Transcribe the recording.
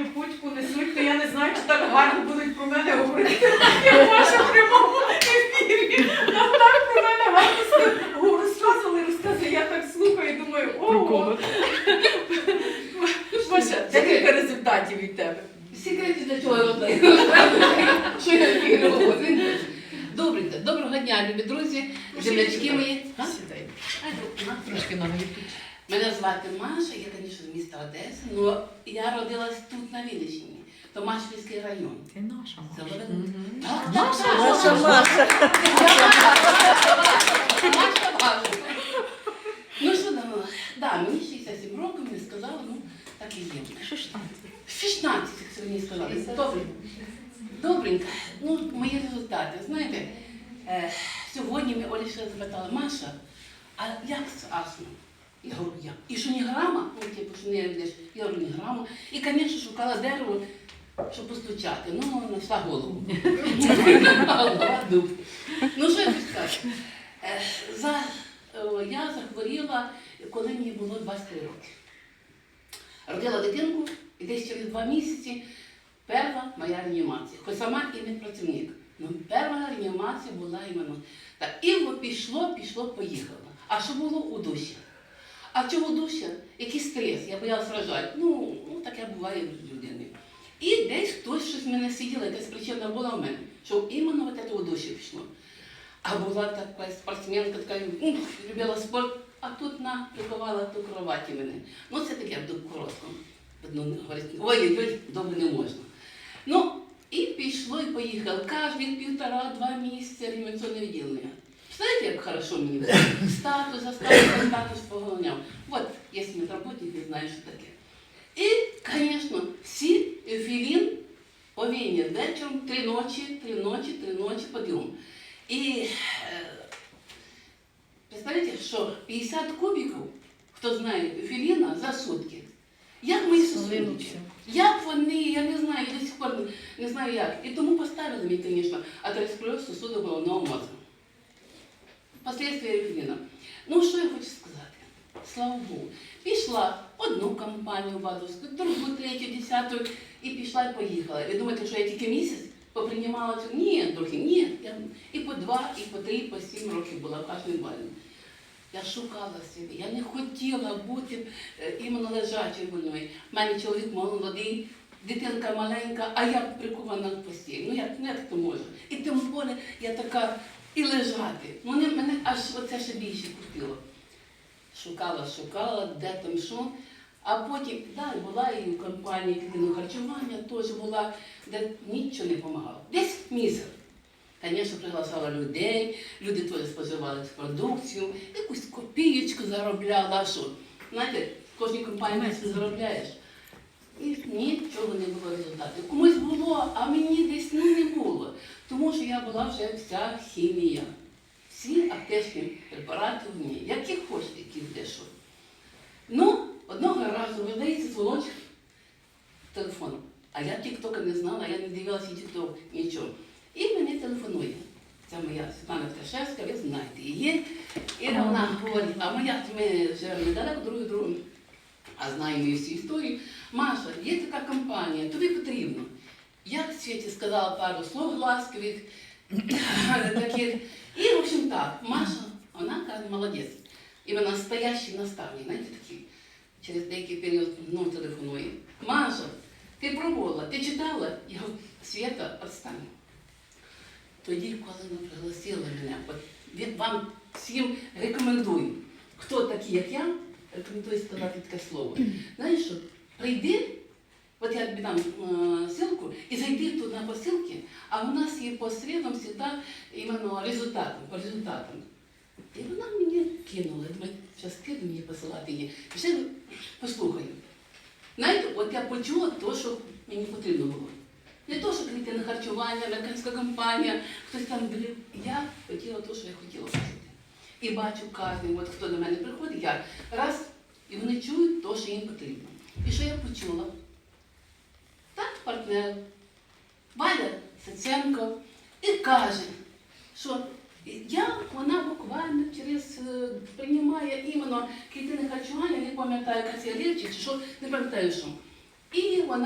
Таню Путьку несуть, то я не знаю, чи так гарно будуть про мене говорити. Я в вашому прямому ефірі. Нам так про мене гарно розказували, розказували. Я так слухаю і думаю, ого. Маша, декілька результатів від тебе. Секрети для чого робити? Що я? Добренько, доброго дня, любі друзі, землячки мої. Сідай. Трошки ноги. Мене звати Маша, я, звісно, з міста Одеси, але я родилась тут, на Вінниччині, Томашпільський район. Ти наша Маша. Так, Наша, так. Маша. Маша, Маша. Ну що там? Да, мені 67 років, мені сказали, ну так і є. Що ж там? 16, як сьогодні сказали. Добре. Добренько. Ну, мої результати. Знаєте, е, сьогодні ми Олі ще запитала, Маша, а як з астмою? Я говорю, як? І що не грама? Ну, типу, що не йдеш. Я говорю, не грама. І, звісно, шукала дерево, щоб постучати. Ну, знайшла голову. Голова дуб. Ну, що я хочу сказати? Е, е, я захворіла, коли мені було 23 роки. Родила дитинку, і десь через два місяці перша моя реанімація. Хоч сама і медпрацівник. Ну, перша реанімація була іменно. Так, і пішло, пішло, поїхало. А що було у душі? А чого душі? Який стрес? Я боялась рожати. Ну, ну таке буває в людини. І десь хтось щось в мене сиділо, якась причина була в мене, що іменно от у душі пішло. А була така спортсменка, така любила спорт, а тут на приховала до кроваті мене. Ну, це таке до коротко. Ну, не говорить, ой, добре не можна. Ну, і пішло, і поїхав. Кожен півтора-два місяці реанімаційне відділення. Знаєте, як хорошо було? Статус, за статус, статус поголоняв. От, якщо медработник, не знаю, що таке. І, звісно, всі філін повинні вечором три ночі, три ночі, три ночі підйом. І е, представляєте, що 50 кубиків, хто знає, філіна за сутки. Як ми сусунуть? Як вони, я не знаю, я до сих пор не знаю як. І тому поставили мені, звісно, атеросклероз сосуду головного мозку. Последствия філіна. Ну, що я хочу сказати? Слава Богу. Пішла одну компанію бадовську, другу, третю, десяту, і пішла і поїхала. Ви думаєте, що я тільки місяць поприймала цю? Ні, трохи, ні. Я і по два, і по три, і по сім років була в кожній больниці. Я шукала себе, я не хотіла бути е, іменно лежачою больною. У мене чоловік молодий, дитинка маленька, а я прикована в постіль. Ну як, ну як то може? І тим більше я така і лежати. Ну, Мене, аж оце ще більше купило. Шукала, шукала, де там що. А потім, да, була і в компанії харчування, теж була, де нічого не допомагало. Десь мізер. Звісно, приглашала людей, люди теж споживали продукцію, якусь копієчку заробляла, що? Знаєте, в кожній компанії ти заробляєш. І нічого не було результату. Комусь було, а мені десь ну, не було. Тому що я була вже вся хімія. Всі аптечні препарати в ній, які хочете, які де що. Ну, одного разу видається дзвоночок телефону. А я тіктока не знала, я не дивилася тікток, нічого. І мені телефонує. Це моя Світлана Ткашевська, ви знаєте її. І вона говорить, а моя ми живемо недалеко друг від друга, а знаємо її всі історії. Маша, є така компанія, тобі потрібно. Я Світі сказала пару слов ласкових, таких. І, в общем так, Маша, вона каже, молодець. І вона настоящий наставник, знаєте, такий. Через деякий період ну, телефонує. Маша, ти пробувала, ти читала? Я говорю, Свята, відстань. Тоді, коли вона пригласила мене, от вам всім рекомендую, хто такий, як я, рекомендую сказати таке слово. Знаєш що, прийди, от я тобі дам і зайди туди по ссылці, а у нас є по середам всегда іменно результатом, по результатам. І вона мені кинула, зараз кину мені посилати її. Ще послухаю. Знаєте, от я почула те, що мені потрібно було. Не то, що клітинне харчування, американська компанія, хтось там блін. Я хотіла те, що я хотіла почути. І бачу кожен, от хто до мене приходить, я раз, і вони чують те, що їм потрібно. І що я почула? Партнер, Валя Сеценко і каже, що я, вона буквально через е, приймає іменно клітинне харчування, не пам'ятаю, касіалівчик, чи що, не пам'ятаю що. І вона